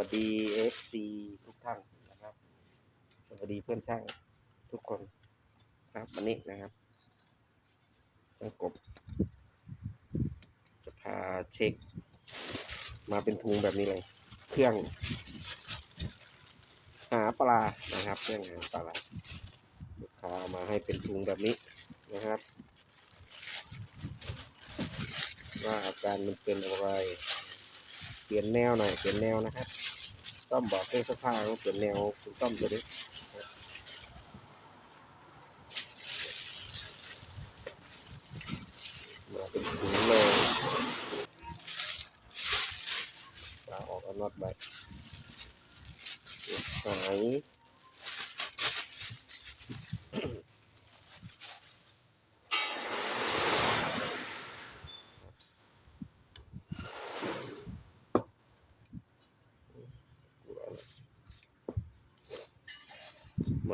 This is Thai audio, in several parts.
วัสดี FC ทุกท่านนะครับ สวัสดีเพื่อนช่างทุกคนครับวันนี้นะครับช่างกบ จะพาเช็ค มาเป็นทุงแบบนี้เลย เครื่อง หาปลานะครับเครื่องหาปลาลูกค้าเอามาให้เป็นทุงแบบนี้นะครับว่าอาการมันเป็นอะไร เปลี่ยนแนวหน่อย เปลี่ยนแนวนะครับ ต้อมบอกเครื่องซักผ้าว่าเปลี่ยนแนวคุณต้อมจะได้มาเป็นถุงเลยลาออกเอาน็อตไปหาย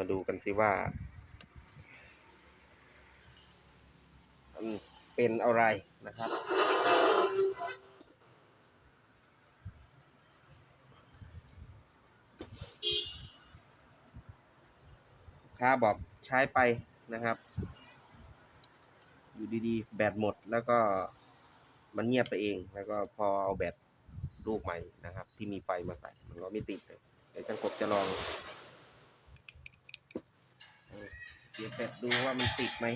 มาดูกันสิว่ามันเป็นอะไรนะครับ ค้าบอกใช้ไปนะครับ อยู่ดีๆ แบตหมดแล้วก็มันเงียบไปเอง แล้วก็พอเอาแบตลูกใหม่นะครับ ที่มีไฟมาใส่ มันก็ไม่ติดเลยเดี๋ยวจังกบจะลองเอา เสียบแบตดูว่ามันติดไหม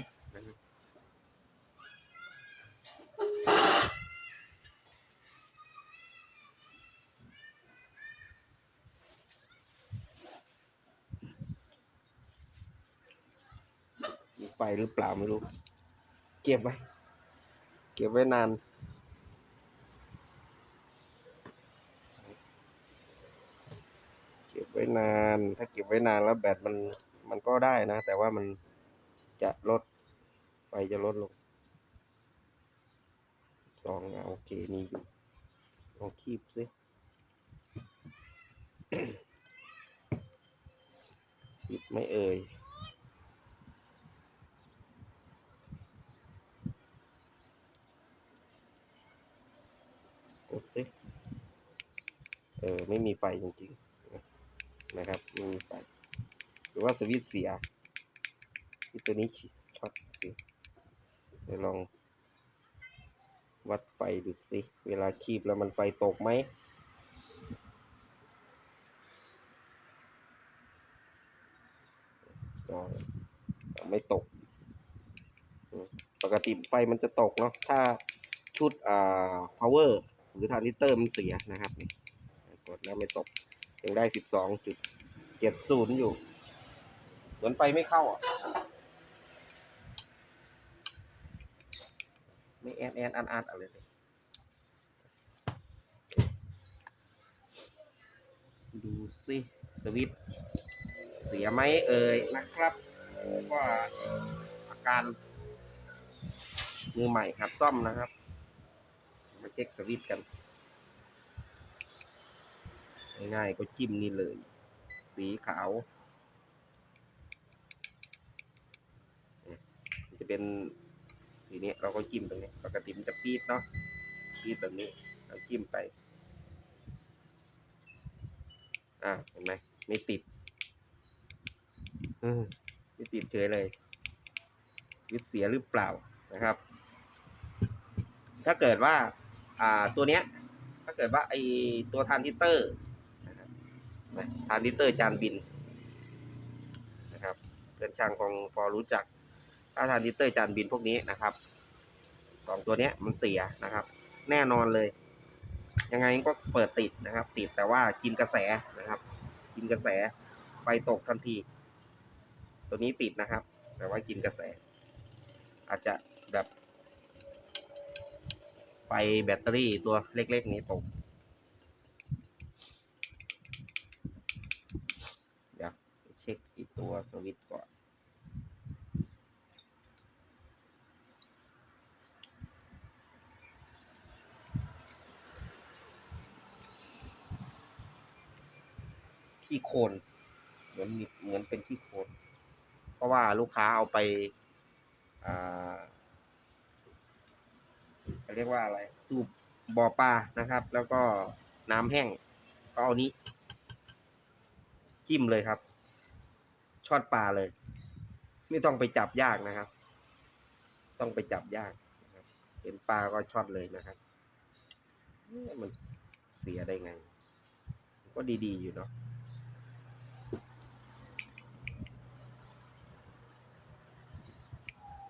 ไฟหรือเปล่าไม่รู้ เก็บไว้ เก็บไว้นานเก็บไว้นาน ถ้าเก็บไว้นานแล้วแบตมัน มันก็ได้นะ แต่ว่ามันจะลดไฟจะลดลงสองอะโอเคมีอยู่ลองคีบสิคีบไม่เอ่ยกดสิเออ ไม่มีไฟจริง ๆ นะครับ ไม่มีไฟ รือว่าสวิตเสียที่ตัวนี้ช็อตสิเดี๋ยวลอง วัดไฟดูสิ เวลาคีบแล้วมันไฟตกไหมสองไม่ตก ปกติไฟมันจะตกเนาะถ้าชุดอ่า power หรือทรานิเตอร์มันเสียนะครับกดแล้วไม่ตกยังได้สิบสองจุดเจ็ดศูนย์อยู่ เหมือนไฟไม่เข้าอะ ไม่แอนแอนอันอันอะไรเลยดูสิสวิตเสียไหมเอ่ยนะครับว่าอาการ มือใหม่หัดซ่อมนะครับ มาเช็คสวิตกัน ง่ายๆก็จิ้มนี่เลย สีขาวเนี่ยมันจะ เป็นสีนี้เราก็จิ้มตรงนี้ปกติมันจะปีดเนาะปีดแบบนี้เราจิ้มไป อ่าเห็นไหมไม่ติดอืมไม่ติดเฉยเลยวิทย์เสียหรือเปล่านะครับ ถ้าเกิดว่า อ่าตัวเนี้ย ถ้าเกิดว่าไอตัวทานซิเตอร์ทันะทรานซิเตอร์จานบินนะครับเพื่อนช่างคงพอรู้จัก ถ้าทานซิสเตอร์จานบินพวกนี้นะครับสองตัวนี้มันเสียนะครับ แน่นอนเลย ยังไงก็เปิดติดนะครับ ติดแต่ว่ากินกระแสนะครับ กินกระแสไฟตกทันที ตัวนี้ติดนะครับ แต่ว่ากินกระแส อาจจะแบบไฟแบตเตอรี่ตัวเล็กๆนี้ตกเดี๋ยวเช็คอีกตัวสวิตช์ก่อน ขี้โคลนเหมือนมีเหมือนเป็นขี้โคลนเพราะว่าลูกค้าเอาไปอ่าเเรียกว่าอะไร สูบบ่อปลานะครับ แล้วก็น้ำแห้งก็เอานี้ จิ้มเลยครับช็อตปลาเลย ไม่ต้องไปจับยากนะครับ ต้องไปจับยากนะครับเห็นปลาก็ช็อตเลยนะครับเอ๊ะมันเสียได้ไง ก็ดีๆอยู่เนาะ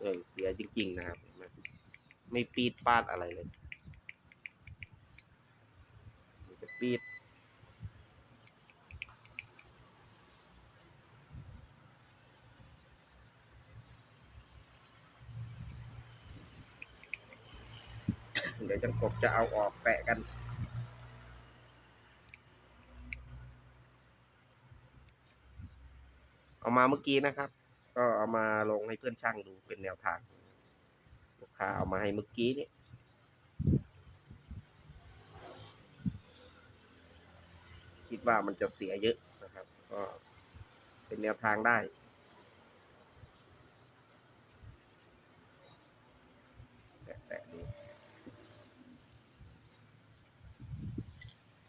เออเสียจริง ๆ นะครับ ไม่ปีดปาดอะไรเลยจะปีดเดี๋ยวจังกบจะเอาออกแปะกันเอามาเมื่อกี้นะครับ ก็เอามาลงให้เพื่อนช่างดูเป็นแนวทาง ลูกค้าเอามาให้เมื่อกี้นี่คิดว่ามันจะเสียเยอะนะครับ ก็เป็นแนวทางได้แตะๆดู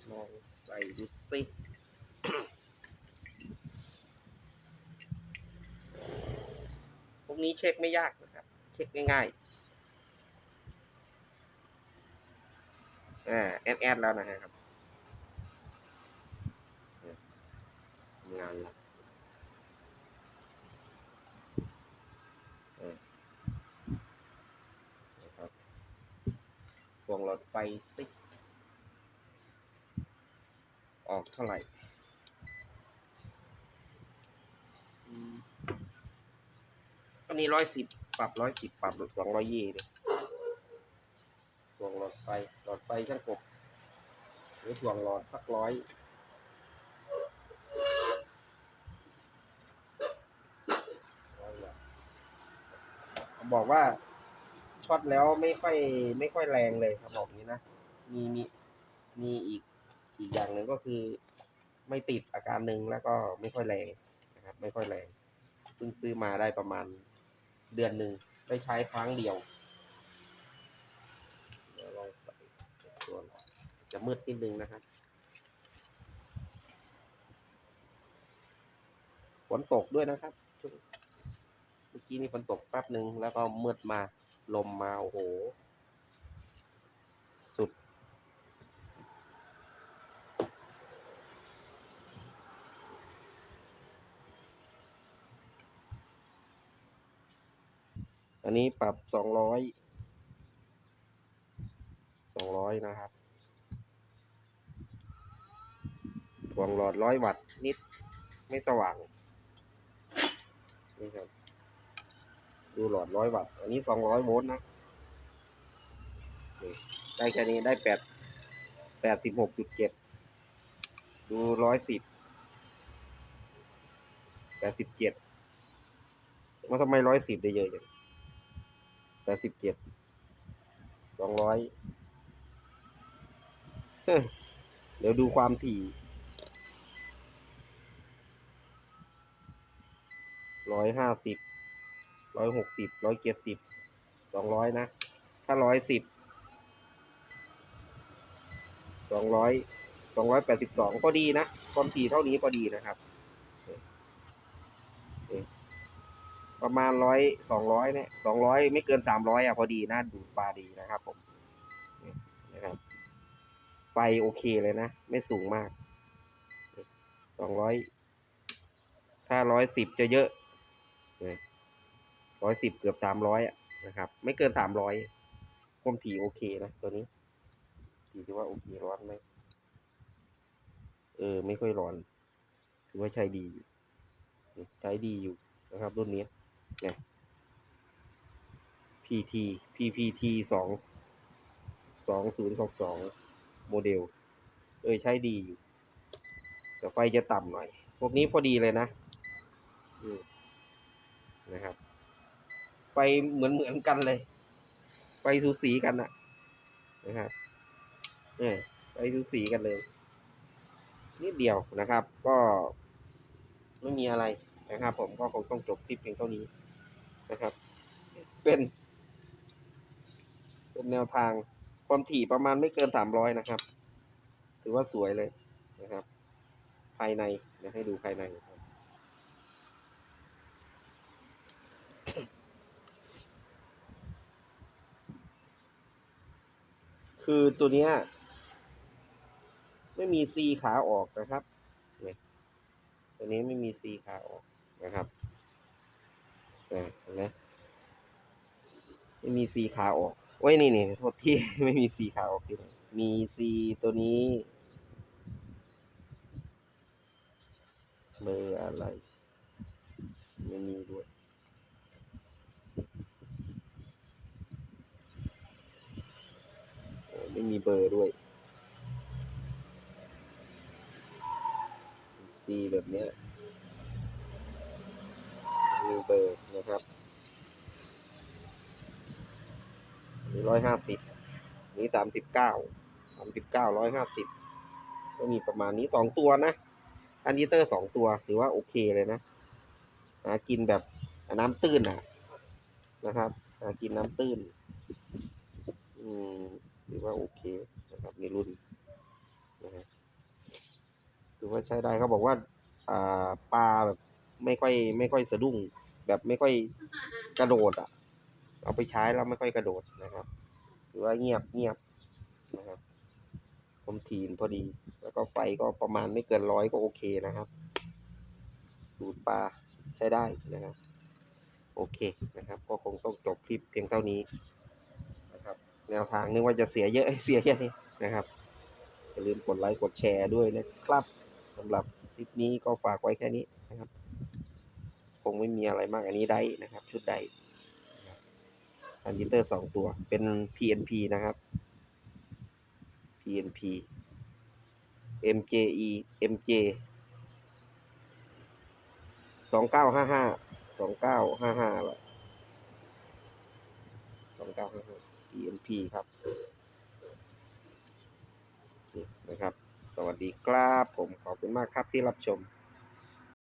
ลองใส่ดูสิ พวก นี้เช็คไม่ยากนะครับ เช็คง่ายๆอ่าแอดแอดแล้วนะครับงานละอ่านะครับพวงหลอดไฟสิก ออกเท่าไหร่อืม อั นี้ร้อยสิบปรับร้อยสิบปรับสองร้อยยี่เลยถ่วงหลอดไฟหลอดไฟช่างกบ หรือถ่วงหลอดสักร้อยร้อยหลอดบอกว่าช็อตแล้วไม่ค่อยไม่ค่อยแรงเลยครับบอกนี้นะ มีมีมีอีกอีกอย่างหนึ่งก็คือ ไม่ติดอาการหนึ่งแล้วก็ไม่ค่อยแรงนะครับ ไม่ค่อยแรงเพิ่งซื้อมาได้ประมาณ เดือนหนึ่งได้ใช้ครั้งเดียวเดี๋ยวลองใส่ตัวหน่อยจะมืดนิดนึงนะครับฝนตกด้วยนะครับเมื่อกี้นี่ฝนตกแป๊บหนึ่งแล้วก็มืดมาลมมาโอ้โห อันนี้ปรับสองร้อยสองร้อยนะครับถ่วงหลอดร้อยวัตต์นิดไม่สว่างนี่ครับดูหลอดร้อยวัตต์อันนี้สองร้อยโวลต์นะได้แค่นี้ได้แปดแปดสิบหกจุดเจ็ดดูร้อยสิบแปดสิบเจ็ดมาทำไมร้อยสิบได้เยอะจัง ดสิบเจ็ดสองร้อยเดี๋ยวดูความถี่ร้อยห้าสิบร้อยหกสิบร้อยเจ็ดสิบสองร้อยนะ ถ้าร้อยสิบสองร้อยสองร้อยแปดสิบสองก็ดีนะ ความถี่เท่านี้พอดีนะครับ ประมาณร้อยสองร้อยเนี่ยสองร้อยไม่เกินสามร้อยอะพอดีนะดูปลาดีนะครับผมนี่นะครับไฟโอเคเลยนะ ไม่สูงมากสองร้อยถ้าร้อยสิบจะเยอะร้อยสิบเกือบสามร้อยอะนะครับ ไม่เกินสามร้อยควมถี่โอเคนะตัวนี้ถี่ที่ว่าโอเคร้อนไหมเออ ไม่ค่อยร้อน ถือว่าใช้ดีอยู่ใช้ดีอยู่นะครับรุ่นนี้ นี่ย PT PPT สองสองศูนย์สองสองโมเดล เออใช้ดีอยู่ แต่ไฟจะต่ำหน่อย พวกนี้พอดีเลยนะนะครับไฟเหมือนเหมือนกันเลยไฟสูสีกันนะนะครับเออไฟสูสีกันเลยนิดเดียวนะครับ ก็ไม่มีอะไรนะครับ ผมก็คงต้องจบคลิปเพียงเท่านี้ นะครับ เป็น เป็นแนวทางความถี่ประมาณไม่เกินสามร้อยนะครับ ถือว่าสวยเลยนะครับ ภายในเดี๋ยวให้ดูภายในครับคือตัวเนี้ย ไม่มีซีขาออกนะครับ เนี่ยตัวนี้ไม่มีซีขาออกนะครับ เห็นไหมไม่มีซีขาออกโอ้ยนี่นี่โทษที่ไม่มีซีขาออกมีซีตัวนี้เบอร์อะไร ไม่มีด้วยไม่มีเบอร์ด้วยซีแบบเนี้ย มีเบอร์นะครับนี่ร้อยห้าสิบนี่สามสิบเก้าสามสิบเก้าร้อยห้าสิบก็มีประมาณนี้สองตัวนะ อันนี้เตอร์สองตัวถือว่าโอเคเลยนะหากินแบบน้ำตื้นอะ นะครับหากินน้ำตื้น อืมถือว่าโอเคนะครับในรุ่นนะฮะถือว่าใช้ได้เขาบอกว่า อ่าปลาแบบไม่ค่อยไม่ค่อยสะดุ้ง แบบไม่ค่อยกระโดดอะ เอาไปใช้แล้วไม่ค่อยกระโดดนะครับถือว่าเงียบเงียบนะครับคมทีนพอดี แล้วก็ไฟก็ประมาณไม่เกินร้อยก็โอเคนะครับ ดูดปลาใช้ได้นะครับ โอเคนะครับ ก็คงต้องจบคลิปเพียงเท่านี้นะครับ แนวทางนึกว่าจะเสียเยอะเสียแค่นี้นะครับอย่าลืมกดไลค์กดแชร์ด้วยนะครับสำหรับคลิปนี้ก็ฝากไว้แค่นี้นะครับ คงไม่มีอะไรมากอันนี้ได้นะครับ ชุดใดอันยิเตอร์สองตัวเป็น PNP นะครับ PNP MJE MJ สองเก้าห้าห้าสองเก้าห้าห้าละสองเก้าห้าห้า PNP ครับนะครับ สวัสดีครับ ผมขอบคุณมากครับที่รับชม